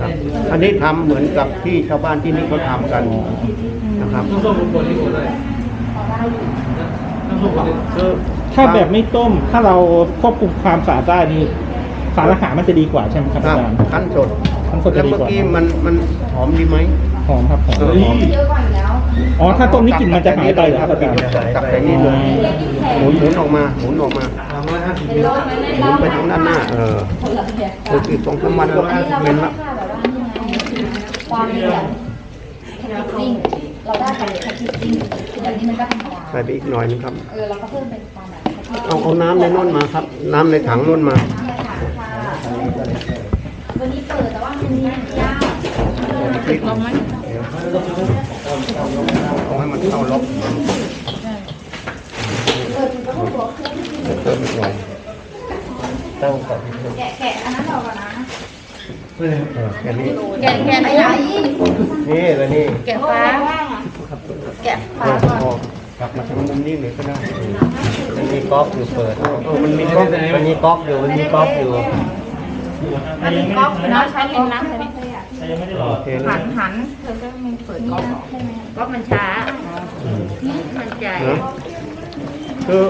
ครับอันนี้ทำเหมือนกับที่ชาวบ้านที่นี่เขาทำกันนะครับน้ำส้มคนที่คนอะไรน้ำส้มคนคือถ้าแบบไม่ต้ม ถ้าเราควบคุมความสะอาดได้นี่สารอาหารมันจะดีกว่าใช่ไหมครับคอารับจารย์ขั้นสดขั้นสดแล้จะวดีเมื่อกว่ากี้มันมันหอมดีไหมหอมครับหอมเออหอมเยอะกว่าอยู่แล้ว อ๋อ ถ้าต้มนี่กลิ่นมันจะหายไปเหรอครับอาจารย์ตักแต่นี่เลยหมุนหมุนออกมาหมุนออกมาสามร้อยห้าสิบเป็นรถไหมในหมุรนไปทางด้านหน้า เออคืออีกสองสามวันก็เราเป็ไม่นละค่าแบบว่านี่ไงความเสี่ยงแพ็กเกจจิ้งเราได้ไปแพ็กเกจจิ้งแบบนี้มันก็ธรรมดาใส่ไปอีกหน่อยนึงครับ เออเราก็เพิ่มเป็นความแบบเอาเอาน้ำในน้นมาครับ น้ำในถังน้นมาวันนี้เปิดแต่ว่ามันมียากลองไหม เอาให้มันเข้าล็อกเปิดก็ต้องตัวเครื่องเติมอีกหน่อยตั้งก่อนแกะแกะอันนั้นออกก่อนนะแค่นี้แกะแกะไหนนี่แล้วนี่แกะฟ้าแกะฟ้าก่อนกลับมาทางมุมนี้เลยก็ได้มันมีก๊อกอยู่เปิดมันมีก๊อกมันมีก๊อกอยู่มันมีก๊อกอยู่มันมีก๊อกนะใช้ลินนะใช่ ไหมโอเคหันะนหันเธอก็มีเปิดก๊อกก๊อกมันช้ามันใจนะคือ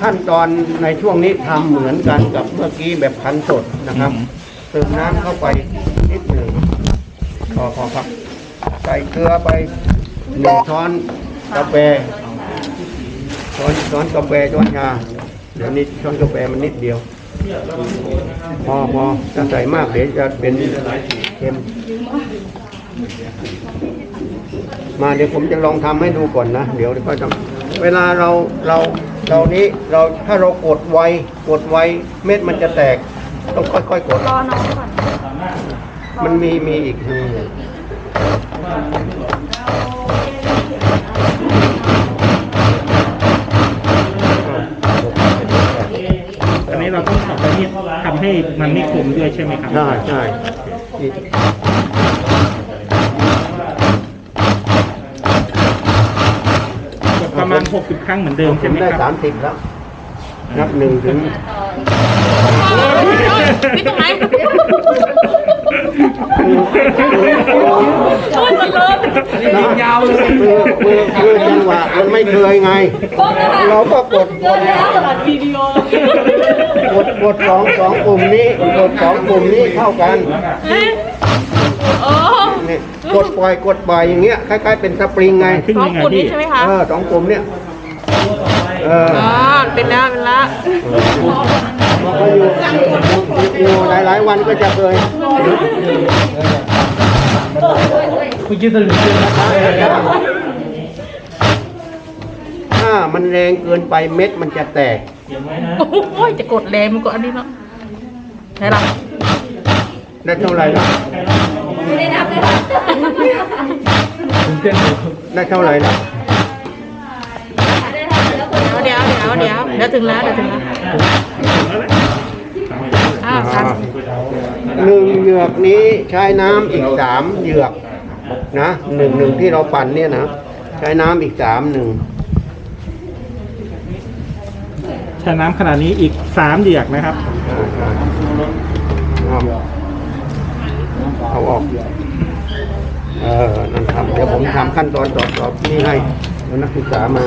ขั้นตอนในช่วงนี้ทำเหมือนกันกับเมื่อกี้แบบคั้นสดนะครับเติมน้ำเข้าไปนิดหนึ่งพอพอครับใส่เกลือไปหนึ่งช้อนกาแฟช้อนช้อนกาแฟช้อนชาเดี๋ยวนี้ช้อนกาแฟมันนิดเดียว พอพอถ้าใส่มากเดี๋ยวจะเป็น เค็ม มาเดี๋ยวผมจะลองทำให้ดูก่อนนะ เดี๋ยวก็จะเวลาเราเราเรานี้เราถ้าเรากดไวกดไวเม็ดมันจะแตก ต้องค่อยๆกดรอน้องก่อนมันมีมีอีกทีอันนี้เราต้องทำไปที่ทำให้มันไม่ขมด้วยใช่ไหมครับ ใช่ใช่ นี่กดประมาณ 60 ครั้งเหมือนเดิมผใช่มไหมได้คสารับมสิบแล้ว นับหนึ่งถึง พี่ตรงไหน นะยาวเลยคือคือคือจังหวะมันไม่เคยไง เราก็กดกดวิดีโอกดกดสองสองปุ่มนี้กดสองปุ่มนี้เท่ากันโอ้นี่กดปล่อยกดปล่อยอย่างเงี้ยคล้ายๆเป็นสปริงไงขึ้นยังไงพี่เออสองปุ่มเนี่ย เอออ๋อเป็นแล้วเป็นแล้วพออยู่อยู่หลายๆวันก็จะเคยเมื่อกี้ตื่นเต้นนะถ้ามันแรงเกินไปเม็ดมันจะแตกโอ้ยจะกดแรงมันก็อันนี้เนาะไหนล่ะได้เท่าไหร่ละไม่ได้นับเลยตื่นเต้นอยู่ได้เท่าไหร่ละ เดี๋ยวเดี๋ยวเดี๋ยวเดี๋ยวถึงแล้วเดี๋ยวถึงแล้วอ้าวครับหนึ่งเหยือกนี้ใช้น้ำอีกสามเหยือกนะหนึ่งหนึ่งที่เราปั่นเนี่ยนะใช้น้ำอีกสามหนึ่งใช้น้ำขนาดนี้อีก3เดือกนะครับเอาเอาออกเออนั่นทำเดี๋ยวผมทำขั้นตอนต่อต่อนี่ให้แล้วนักศึกษามา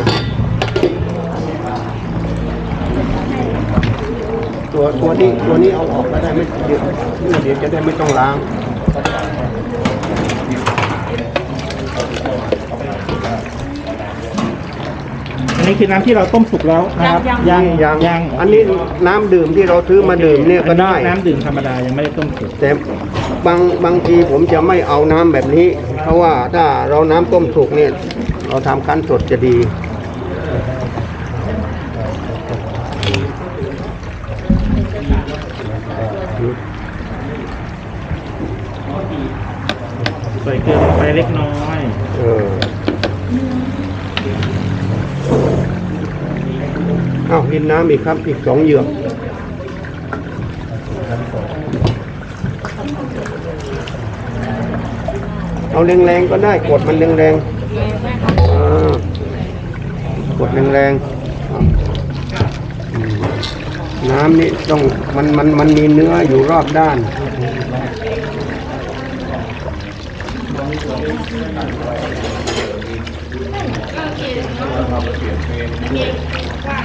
ตัวตัวนี้ตัวนี้เอาออกแล้วได้ไม่เดี๋ยวเดี๋ยวจะได้ไม่ต้องล้างอันนี้คือน้ำที่เราต้มสุกแล้วนะครับยังยังยังอันนี้น้ำดื่มที่เราซื้อมาดื่มเนี่ยก็ได้ อันนี้น้ำดื่มธรรมดายังไม่ได้ต้มสุกแต่บางบางทีผมจะไม่เอาน้ำแบบนี้ เพราะว่าถ้าเราน้ำต้มสุกเนี่ย เราทำคั้นสดจะดี ใส่เกลือลงไปเล็กน้อย เออเอากินน้ำอีกครับ อีกสองเหยือกเอาแรงๆก็ได้กดมันแรงๆอ่ากดแรงๆอะอืม น้ำนี่ต้องมันมันมันมีเนื้ออยู่รอบด้าน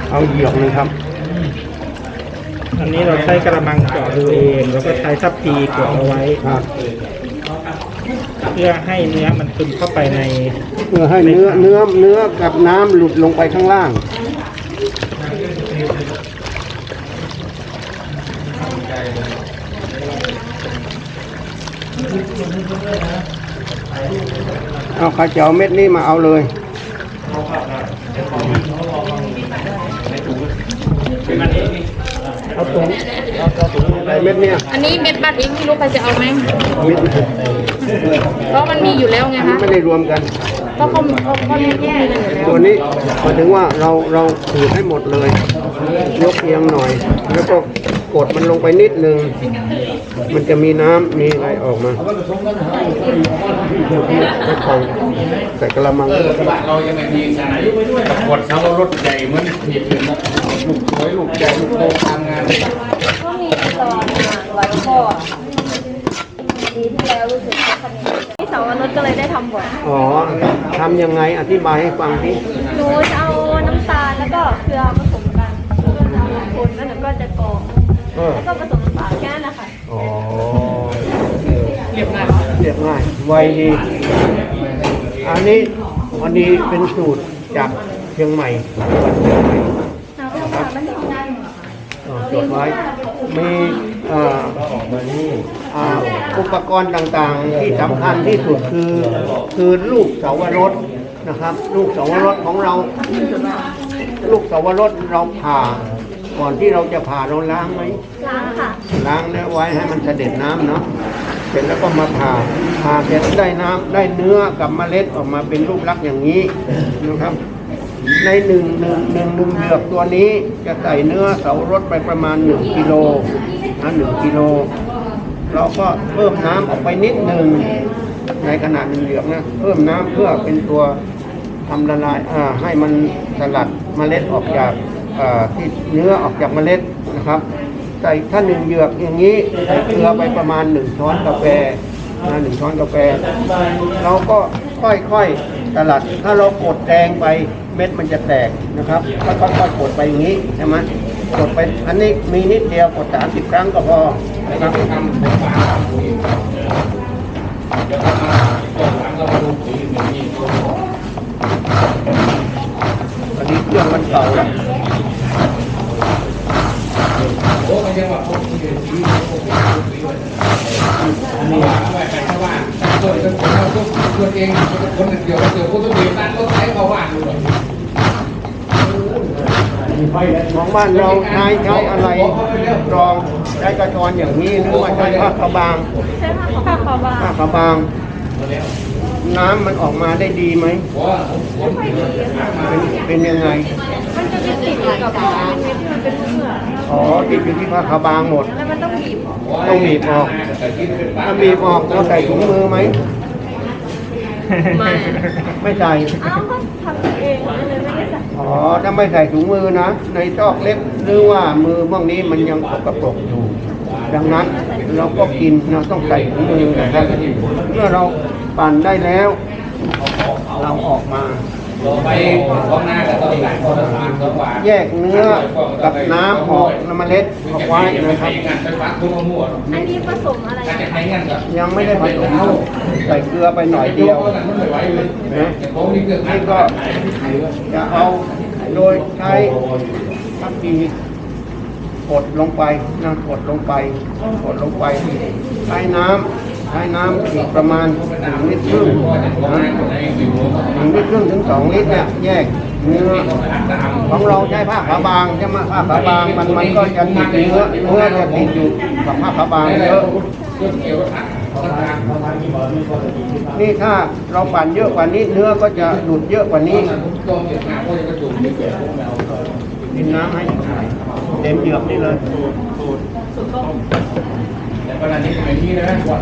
เอาเหยือกหนึงครับ อันนี้เราใช้กระมังเจาะดูเองแล้วก็ใช้ทัพพีกดเอาไว้ครับเพื่อให้เนื้อมันซึมเข้าไปใน เพื่อให้เนื้อเนื้อเนื้อกับน้ำหลุดลงไปข้างล่าง เอาข้าวเจียวเม็ดนี้มาเอาเลยเอาถุงเอาเอาถุงอะไรเม็ดเนี่ยอันนี้เม็ดบัตรเองไม่รู้ใครจะเอาไหมเม็ดเพราะมันมีอยู่แล้วไงอันนี้คะไม่ได้รวมกันก็เขาเขาเขามีแยกกันอยู่แล้วตัวนี้หมายถึงว่าเราเราขูดให้หมดเลย ยกเอียงหน่อย แล้วก็ กดมันลงไปนิดนึง มันจะมีน้ำมีอะไรออกมาแล้วใส่ใส่กระมังเออกระบะเรายังไงดีขนาดกับกดเขารถใหญ่เหมือนหีบเลยนะลูกสวยลูกใหญ่ลูกโตทำงานก็มีตอนร้อยพ่อปีที่แล้วรู้สึกว่าคันนี้ที่เสาวรถก็เลยได้ทำบ่อยอ๋อทำยังไงอธิบายให้ฟังที่หนูจะเอาน้ำตาลแล้วก็เกลือผสมกันคนแล้วหนูก็จะกรอง เออ แล้วก็ผสมน้ำตาลแค่นั้นนะคะอ๋อเรียบง่ายเรียบง่ายไวดีอันนี้วันนี้เป็นสูตรจากเชียงใหม่จังหวัดเชียงใหม่น้ำตาลมันถึงได้อ่าจดไว้มีอ่าอ่าอุปกรณ์ต่างๆที่สำคัญที่สุดคือ คือลูกเสาวรสนะครับ ลูกเสาวรสของเรา ลูกเสาวรสเราผ่า ก่อนที่เราจะผ่าเราล้างไหมล้างค่ะ ล้างแล้วไว้ให้มันเสด็จน้ำเนาะเสร็จแล้วก็มาผ่าผ่าเสร็จได้น้ำได้เนื้อกับเมล็ดออกมาเป็นรูปลักษณ์อย่างนี้นะครับ ในหนึ่งหนึ่งหนึ่งหนึ่งเหยือกตัวนี้จะใส่เนื้อเสารสไปประมาณหนึ่งกิโลนะหนึ่งกิโลเราก็เพิ่มน้ำออกไปนิดหนึ่งในขนาดหนึ่งเหยือกนะเพิ่มน้ำเพื่อเป็นตัวทำละลายอ่าให้มันสลัดเมล็ดออกจาก อ่าที่เนื้อออกจากเมล็ดนะครับ ใส่ถ้าหนึ่งเหยือกอย่างนี้ใส่เกลือไปประมาณหนึ่งช้อนกาแฟนะหนึ่งช้อนกาแฟ เราก็ค่อยๆสลัด ถ้าเรากดแรงไปเม็ดมันจะแตกนะครับก็ค่อยๆกดไปอย่างนี้ใช่ไหมกดไปอันนี้มีนิดเดียวกดสามสิบครั้งก็พอนะครับทำเป็นฝาปุ๋ยเดี๋ยวทำมาต้นหลังเรามาดูปุ๋ย อย่างนี้อันนี้เครื่องมันเก่าแล้วโอ้ไม่ใช่ว่าพวกที่เป็นสีพวกที่เป็นสีอันนี้ไว้ไปชาวบ้านตัวเองตัวตัวเองคนเดียวเดียวคนตัวเดียวตั้งรถไถเข้าบ้านดูเลยของบ้านเราใช้ใช้อะไรรองใช้กระชอนอย่างนี้หรือว่าใช้ผ้าขาวบางใช่ค่ะผ้าขาวบางผ้าขาวบาง น้ำมันออกมาได้ดีไหม เป็นเป็นยังไง มันจะไม่ติดกับเม็ดที่มันเป็นเมือกอ๋อติดอยู่ที่ผ้าขาวบางหมด แล้วมันต้องบีบต้องบีบออกถ้าบีบออกเราใส่ถุงมือไหม ไม่ไม่ใส่อ้าวก็ทำเองเลยไม่ได้ใส่อ๋อ ถ้าไม่ใส่ถุงมือนะ ในซอกเล็บหรือว่ามือพวกนี้มันยังสกปรกอยู่ ดังนั้นเราก็กินเราต้องใส่ถุงมือนะครับ เมื่อเรา ปั่นได้แล้ว เราออกมาไปของหน้ากับต้นหลังต้นลังต้นหวานแยกเนื้อกับน้ำออกน้ำเมล็ดออกไว้นะครับ อันนี้ผสมอะไรการจะใช้งานกับยังไม่ได้ผสมใส่เกลือไปหน่อยเดียวนะนี่ก็จะเอาโดยใช้ทัพพีกดลงไปนะกดลงไปกดลงไปใช้น้ำ ช้น้ำอีกประมาณหนึ่งลิตรครึ่งนะหนึ่งลิตรครึ่งถึงสองลิตรเนี่ยแยกเนื้อของเราใช้ผ้าขาวบางใช่ไหมผ้าขาวบางมันมันก็จะติดเนื้อเนื้อจะติดอยู่กับผ้าขาวบางเยอะนี่ถ้าเราปั่นเยอะกว่านี้ เนื้อก็จะหลุดเยอะกว่านี้ดินน้ำให้เต็มเหยือกนี่เลยแต่ขณะนี้สมัยนี้นะก่อน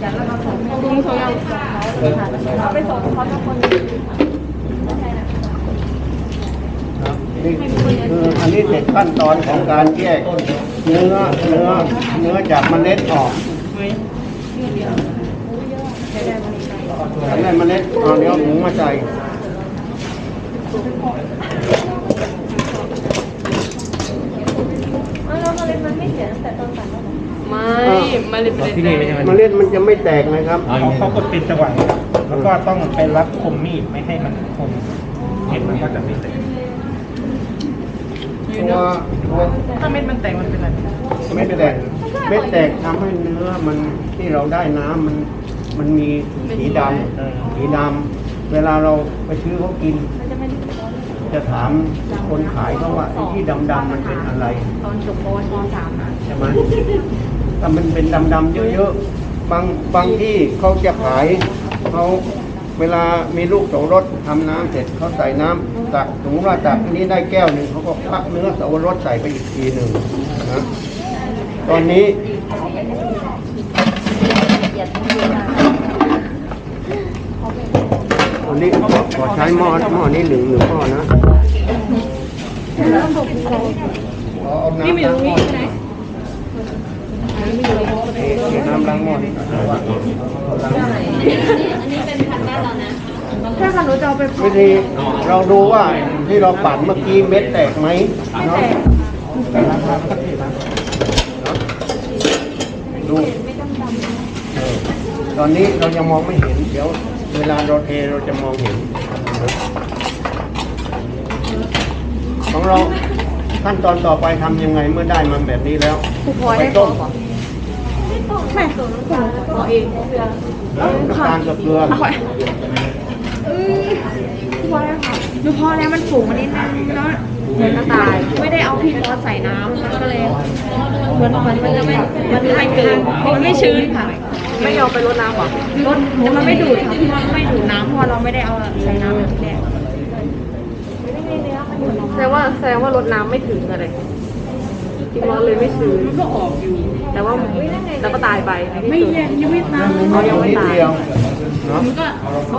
เขาเอาเอาไปส่งเขาเป็นคนนี่คืออันนี้เสร็จขั้นตอนของการแยกเนื้อเนื้อเนื้อจากเมล็ดออกจากนั้นเมล็ดเอาเดี๋ยวหมูมาใส่แล้วเมล็ดมันไม่เสียตั้งแต่ต้น ไม่มันเลยเป็นที่นี่ไม่ใช่ไหมเมล็ดมันจะไม่แตกนะครับเขาเขาก็เป็นจังหวะครับแล้วก็ต้องไปรับคมมีดไม่ให้มันคมเห็นมันก็จะไม่เสร็จตัวตัวถ้าเม็ดมันแตกมันเป็นอะไรเม็ดแตกเม็ดแตกทำให้เนื้อมันที่เราได้น้ำมันมันมีสีดำสีดำเวลาเราไปซื้อเขากิน มันจะ จะถามคนขายเขาว่าไอ้ที่ดำๆมันเป็นอะไร ตอนจบปวชสามนะใช่ไหมถ้ามันเป็นดำๆเยอะๆบางบางที่เขาจะขายเขาเวลามีลูกสองรสทำน้ำเสร็จเขาใส่น้ำตักสมมติว่าตักอันนี้ได้แก้วหนึ่งเขาก็พักเนื้อสับปะรดใส่ไปอีกทีหนึ่งนะตอนนี้ ละเอียดทั้งเวลา วั นี้ขอใช้หม้อหม้อนี้หนึ่งหนึ่งหม้อนะขอเอาน้ำล้างหม้อหน่อยเอ๊ะเดี๋ยวน้ำล้างหม้อนี่ก่อนนะอันนี้เป็นพันธุ์บ้านเรานะถ้าขนูจะเอาไปวิธีเราดูว่าที่เราปั่นเมื่อกี้เม็ดแตกไหมเนาะแตกดูตอนนี้เรายังมองไม่เห็นเดี๋ยว เวลาเราเทเราจะมองเห็น ของเราขั้นตอนต่อไปทำยังไงเมื่อได้มันแบบนี้แล้วผู้พลอยได้ไปต้มไม่ตัวน้ำตาลตัวเองน้ำตาลกับเกลืออืมผู้พลอยค่ะดูพอแล้วมันสูงมานิดนึงแล้วเหมือนน้ำตาลไม่ได้เอาพี่พอใส่น้ำมันก็เลยเหมือนมันมันจะไม่มันไม่เกินมันไม่ชื้นค่ะ ไม่ยอมไปรดน้ำหรอรดแต่มันไม่ดูดค่ะพี่ว่าไม่ดูดน้ำเพราะเราไม่ได้เอาใส่น้ำแบบแรกแสดงว่าแสดงว่ารดน้ำไม่ถึงอะไรจริงๆเลยไม่ชื้นมันก็ออกอยู่ แต่ว่าแล้วก็ตายไปในที่ไม่สุด ยังยังไม่ตายเอาอย่างนิดเดียวเนาะมันก็ป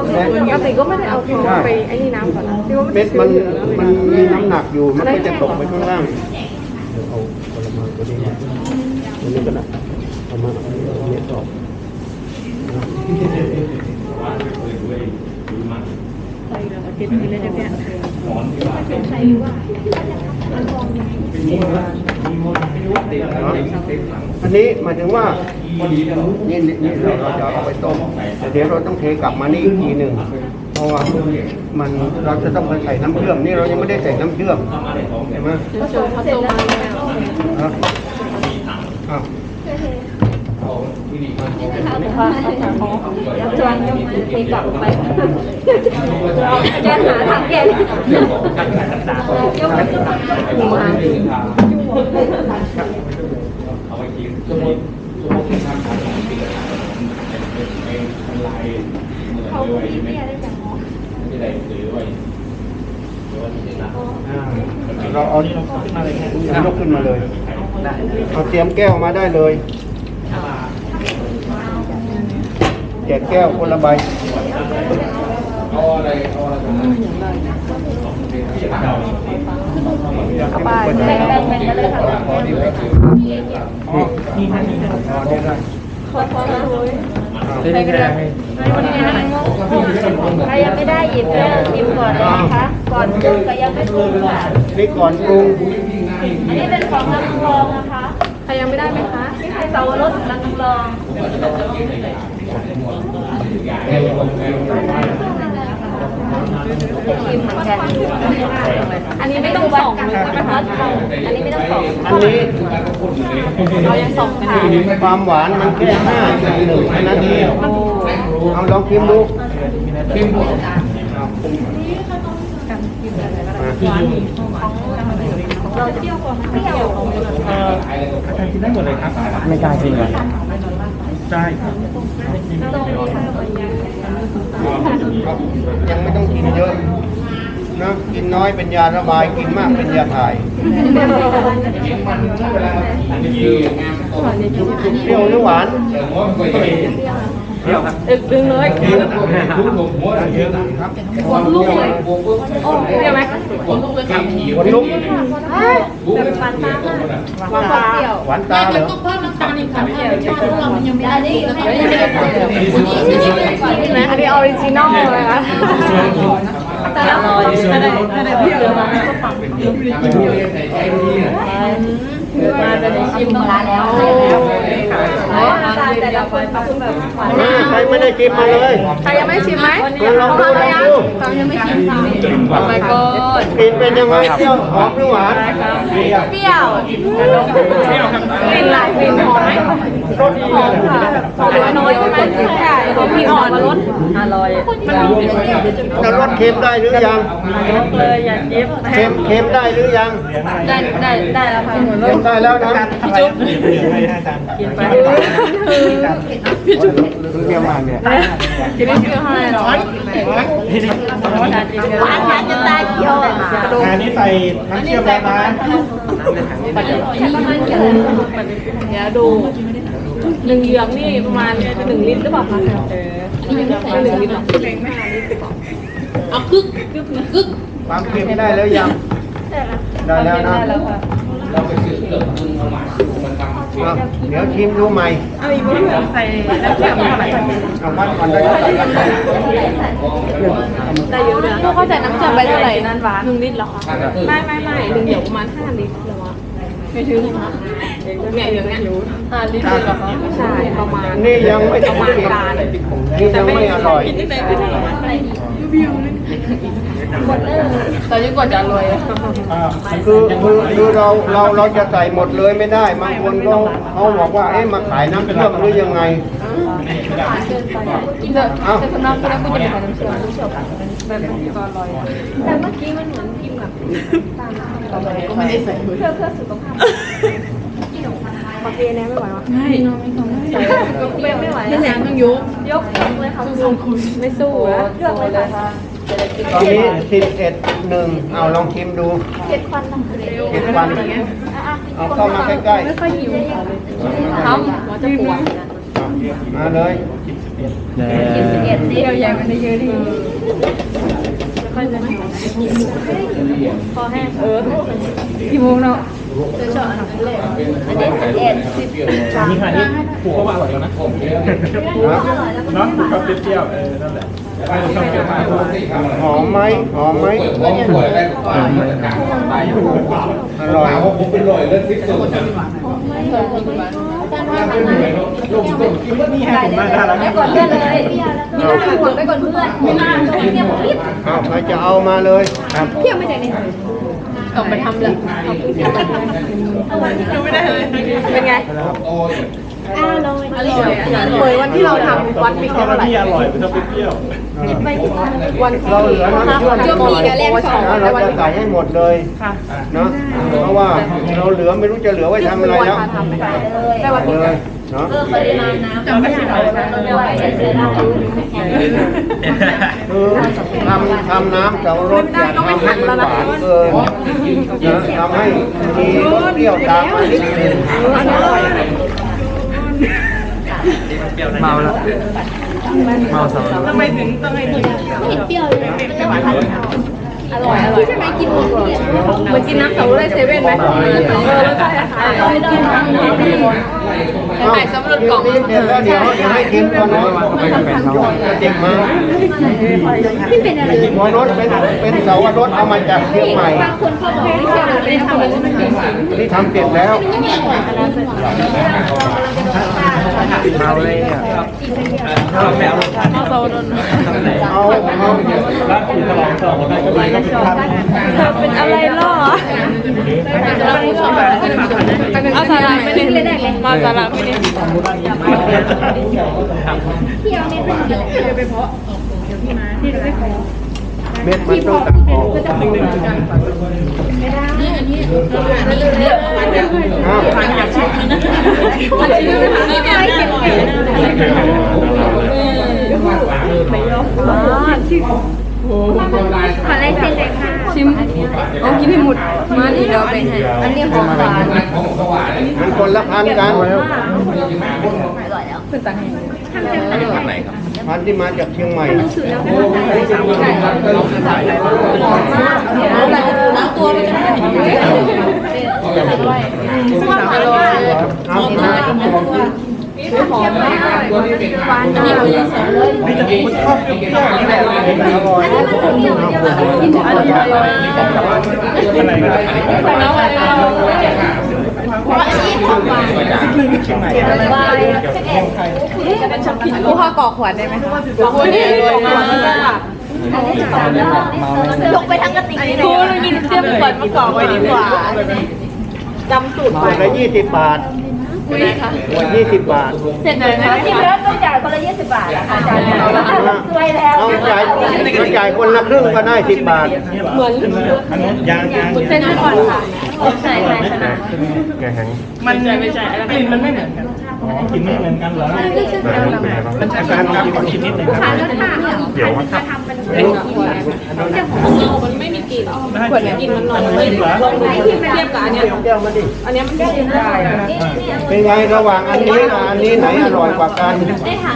กติก็ไม่ได้เอาฟองไปไอ้นี่น้ำก่อนนะที่ว่ามันเม็ดชื้มันนอยู่แล้วมันมีน้ำหนักอยู่ มันก็จะตกไปข้างล่างเดี๋ยวเอาผลไม้ตัวนี้มาตัวนี้ก็ได้เอามาเอาเม็ดออก นะอันนี้หมายถึงว่านี่นี่นี่เราเราจะเอาไปต้มแต่เดี๋ยวเราต้องเทกลับมานี่อีกทีหนึ่งเพราะว่ามันเราจะต้องไปใส่น้ำเชื่อมนี่เรายังไม่ได้ใส่น้ำเชื่อมใช่ไหมก็เจอเขาต้มมาแล้ว ฮะอ้าวจวนยกเทกลับไปอาจารย์หาทางแก้ยกไปก็มาเอาไปกินสมมติสมมติที่ทำทำของปีละเป็นเป็นลายเหมือนเขาด้วยพี่เตี้ยได้จากหมอไม่ได้ซื้อไว้หรือว่าเราเอานี่เราขึ้นมาเลยยกขึ้นมาเลยเอาเตรียมแก้วมาได้เลยแจกแก้วคนละใบเอาอะไรเอาอะไรกันที่ทำเอาไปแบ่งแบ่งแบ่งกันเลยค่ะพอดีเลยคืออ๋อนี่นั่นนี่อ๋อนี่ได้ขอโทษนะใส่กระดาษใครยังไม่ได้หยิบเรื่องหยิบก่อนเลยนะคะ ก่อนปรุงก็ยังไม่ปรุงค่ะนี่ก่อนปรุงอันนี้เป็นของรังรองนะคะ ใครยังไม่ได้ไหมคะนี่ใครสาวรสรังรองกินเหมื อันนี้ไม่ต้องส่องเลยนี้ใช่ไหมไม่คะอันนี้ไม่ต้องส่องอันนี้เรายังส่องกันอยู่ความหวานมันแค่ห้าจุดหนึ่งนั้นเองเอาลองชิมดูเข้มข้นเอาปรุงมาเราเปรี้ยวกว่าเปรี้ยวอาจารย์กินได้หมดเลยครับ ไม่ได้จริงเหรอ ได้ครับยังไม่ต้องกินเยอะนนะกินน้อยเป็นยาระบายกินมากเป็นยาถ่ายยืนงานตกเปรี้ยวหรือหวานเดี๋ยวมดก็ยังเที่ยวครับอึกดึงเลยทุกหนุ่มมดเยอะครับลูกเลยโอ้เรียกไหมขับขี่คนลุกแต่เป็นฟันตาหวานตาเปรี้ ยวหวานตาเหรอไหมอันนี้ออริจินอลเลยนะแต่ละแต่ละแต่ละเปรี้ยวมาก็ปังใส่ใจดีนะมาจะได้ชิมมาแล้วอ๋อแต่ละคนปังแบบหวานอ่าใครไม่ได้กินมาเลยใครยังไม่ชิมไหมลองดูลองดูตอนยังไม่ชิมทำไมก็กินเป็นยังไงเปรี้ยวหอมหรือหวานเปรี้ยวเปรี้ยวกลิ่นหลายกลิ่นหอมไหมรสหอมค่ะหอมน้อยใช่ไหมใช่หอมพี่อ่อนรสอร่อยจะลดเค็มได้หรือยังเลยอย่าเย็บเค็มเค็มได้หรือยังได้ได้ได้แล้วค่ะเค็มได้แล้วนะพี่จุ๊บเหลืองๆให้อาจารย์กินไปพี่จุ๊บเค็มมากเนี่ยกินไม่เชื่อให้หรอหวานหวานจะตายเกี่ยวอันนี้ใส่น้ำเชื่อมแล้วนะเดี๋ยวดูหนึ่งเหยือกนี่ประมาณหนึ่งลิตรหรือเปล่าคะเออหนึ่งลิตรหรอความเค็มได้แล้วยังได้แล้วนะได้แล้วค่ะ เราไปซื้อเครื่อคุณมาใหม่มันทำอะเดี๋ยวชิมดูใหม่ เอาอีกนิดนึงใส่น้ำเชื่อมเท่าไหร่เอาวัดก่อนได้ไหมได้เยอะเลยพวกเขาใส่น้ำเชื่อมไปเท่าไหร่นั่นวะหนึ่งลิตรหรอคะไม่ไม่ไม่หนึ่งเหยือกประมาณห้าลิตร ไม่ถึงนะเนี่ยอย่างเงี้ยห้าลิตรเหรอคะใช่ประมาณนี่ยังไม่ประมาณกลางนี่ยังไม่อร่อยกินนิดนึงก็ได้ตอนนี้กว่าจะรวยอ่าคือคือคือเราเราเราจะใส่หมดเลยไม่ได้บางคนเขาเขาบอกว่าเอ๊ะมาขายน้ำเชื่อมหรือยังไงกินเถอะ แต่สำหรับคุณแล้วคุณจะไปน้ำเชื่อมน้ำเชื่อมแบบนี้ก็อร่อยแต่เมื่อกี้มันเหมือนกินแบบก็ไม่ได้ใส่เพื่อเพื่อสุขภาพปากเกแน่ไม่ไหววะไม่ไม่ต้องไม่ไม่ไหวไม่แรงต้องยกยกเลยค่ะไม่สู้แล้วเลือกเลยค่ะตอนนี้สิบเอ็ดหนึ่งเอาลองชิมดูเผ็ดควันนะเผ็ดควันเอาเข้ามาใกล้ๆไม่ค่อยหิวทำว่าจะปวดมาเลยกินสิบเอ็ดสิเดียวใหญ่มันได้เยอะดี ค่อยจะไม่พอแห้งเออกี่โมงเนาะเจอช็อตอันนี้สิบเอ็ดสิบนี่ค่ะนี่ผูกก็ว่าอร่อยแล้วนะผมเยอะเนาะผูกกับเปรี้ยวๆเออนั่นแหละไปรี้ยวมากหอมไหมหอมไหมเปิดเปิดได้ก็ไปอยู่อร่อยว่าผมเป็นรอยเลือดทิพย์สุด นะนี่ให้ผมมากน่ารักไปก่อนเพื่อนเลยมีหน้าห่วงไปก่อนเพื่อนมีหน้าเที่ยวพิษเอาใครจะเอามาเลยครับเที่ยวไม่ได้เนี่ยต้องไปทำเลยไม่ได้เลยเป็นไงโอ้ยอร่อยอร่อยเหมือนวันที่เราทำวัดมีชอบเท่าไหร่ที่อร่อยไม่ชอบเปรี้ยววันเราเหลือน้ำเชื่อมจะมีกับแรกสองนะเราจะใส่ให้หมดเลยนะเพราะว่าเราเหลือไม่รู้จะเหลือไว้ทำอะไรแล้วได้วันเลยเนาะปริมาณน้ำจะไม่ใช่เราด้วยเสียดายคือทำทำน้ำสับปะรดอย่าทำให้มันหวานเกินนะทำให้มีรสเปรี้ยวตามมานิดนึง เมาแล้วเมาสาวทำไมถึงต้องให้เห็นเปรี้ยวเลย อร่อยอร่อยใช่ไหมกินเหมือนกินน้ำสับปะรดเซเว่นไหมเออใช่ค่ะกินน้ำสับปะรดเอ้าไข่สับปะรดกล่องนี่เสร็จแล้วเดี๋ยวเดี๋ยวให้กินก่อนนะเด็กมาหมอนรถเป็นเป็นเสาวรถเอามาจากเชียงใหม่คนเข้าไปที่เที่ยวไม่ได้ทำอะไรมันกินนี่ทำเสร็จแล้วเมาเลยอะถ้าเราไม่เอารสชาติเอาโซนเอาเอาแล้วอยู่ตลอดตลอดได้ก็ดีก็เป็นภาพเธอเป็นอะไรล่ะเอาสาระไม่ได้มาสาระไม่ได้เม็ดมันต้องตัดออกอ้าวมันชื่อไม่เก็บเก็บไม่ยอมชื่อขอแรกเซ็น เลยค่ะเอากินให้หมดมาดิเราไปให้อันนี้ของหวานมันคนละพันกันเพื่อนตังให้พันที่มาจากเชียงใหม่แล้วตัวมันจะไม่ ได้อาเอาหอมมากหวานอันนี้คือแสนเลยนี่จะคุณชอบเปรี้ยวๆนี่แหละอะไรกันแต่น้องอะไรเราเพราะอันนี้ของหวานเชียงใหม่วายกูข้าวกอกขวดได้ไหมคะกอขวดได้ของหวานไม่ได้ค่ะลงไปทั้งกระติกนี่กูเรายินเตรียมขวดมากอกไว้ดีกว่าจำสูตรขวดละยี่สิบบาท คุยค่ะขวดยี่สิบบาทเสร็จเลยนะที่แล้วต้องจ่ายคนละยี่สิบบาทนะคะจ่ายแล้วช่วยแล้วเอาจ่ายเอาจ่ายคนละครึ่งก็ได้สิบบาท เหมือนอันนู้นยางยางเส้นก่อนค่ะใช่ใช่ชนะมันไม่ใช่กลิ่นมันไม่เหมือนกันอ๋อกลิ่นไม่เหมือนกันเหรอมันจะการการขอชิมนิดนึงครับเดี๋ยว ครับขวดกลิ่นมันหน่อยเลยเทียบกับอันเนี้ยเดียวมาดิอันเนี้ยมันก็กินได้เป็นไงระหว่างอันนี้กับอันนี้ไหนอร่อยกว่ากัน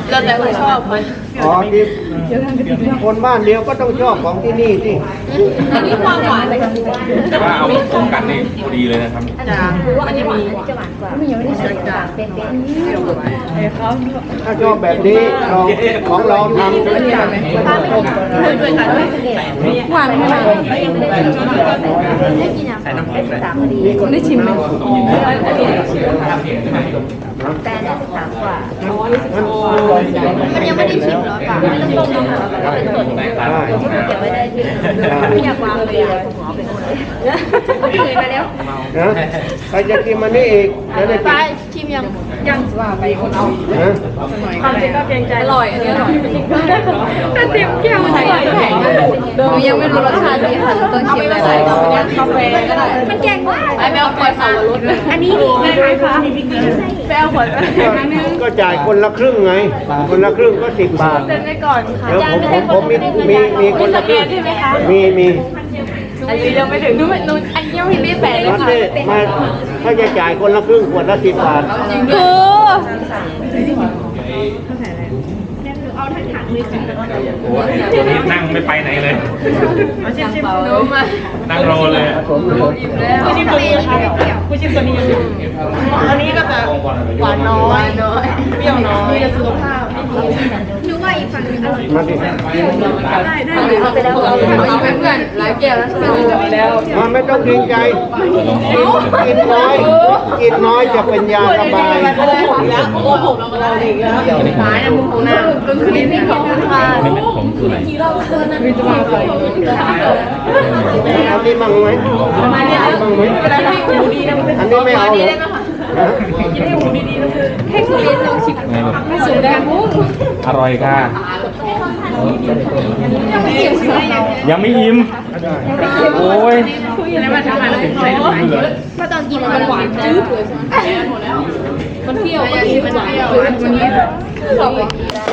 แล้วแต่คนชอบมันอ๋อที่ คนบ้านเดียวก็ต้องชอบของที่นี่สิอันนี้ความหวานเลยค่ะแต่ว่าเอาตรงกันนี่พอดีเลยนะครับจ้าอันนี้มีจะหวานกว่าไม่ยังไม่ได้ใส่จ้าเป็นถ้าชอบแบบนี้เราของเราทำหวานไม่หวานได้กินอะใส่น้ำแข็งเลยได้ชิมไหมแต่อันนี้สิบสามกว่ามันยังไม่ได้ชิมหรอกค่ะนะคะเป็นส่วนที่เก็บไว้ได้ที่ไม่อยากวางเลยอะหมอเป็นคนเลยเคยมาแล้วนะใครจะกินมันนี่อีกจะได้ไปกินชิมยังยังว่าไปคนเอาความจริงก็เกรงใจอร่อยอันนี้อร่อยแต่เต็มแก้วใส่แข็ง หนูยังไม่รู้รสชาติดีค่ะต้องชิมเลยกาแฟก็ได้มันแกงว่าไอ้แมวขวดสาวรสอันนี้ดีไหมคะแมวขวดก็จ่ายคนละครึ่งไง คนละครึ่งก็สิบบาทเดินไปก่อนค่ะเดี๋ยวผมผมผมมีมีมีคนละครึ่งมีมีอันนี้ยังไม่ถึงนู้นนู้นอันนี้ยังไม่ได้แปะเลยค่ะมาถ้าจะจ่ายคนละครึ่งขวดละสิบบาท คือโอ้ยตัวนี้นั่งไม่ไปไหนเลยรู้มานั่งรอเลยผมผมผู้ชิมตัวนี้ค่ะผู้ชิมตัวนี้อันนี้ก็จะหวานน้อยน้อยเปรี้ยวน้อยสุขภาพ หนูว่าอีก ฝั่งหนึงอร่อยมาดิเอาไปแล้วเอาไปเพื่อนหลายแก้วแล้วใช่ไหมแล้วมาไม่ต้องเกรงใจกินน้อยกินน้อยจะเป็นยาสบายแล้วโอ้โหเราดีแล้วตายนะมึงของน้ำเป็นคนที่ของค่ะไม่เป็นของตัวไหนมีจะมาไปเอานี่มั่งไหมมั่งไหมแล้วให้หูดีนะมันอันนี้ไม่เอาเหรอ ฮะให้หูดีลองชิมไม่สูดแดงมุ้งอร่อยค่ะยังไม่อิ่มเลยยังไม่อิ่มโอ้ยมาทำอะไรมาตอนกินมันหวานจืดเลยใช่ไหมมันเปรี้ยวมันเปรี้ยวมันนี้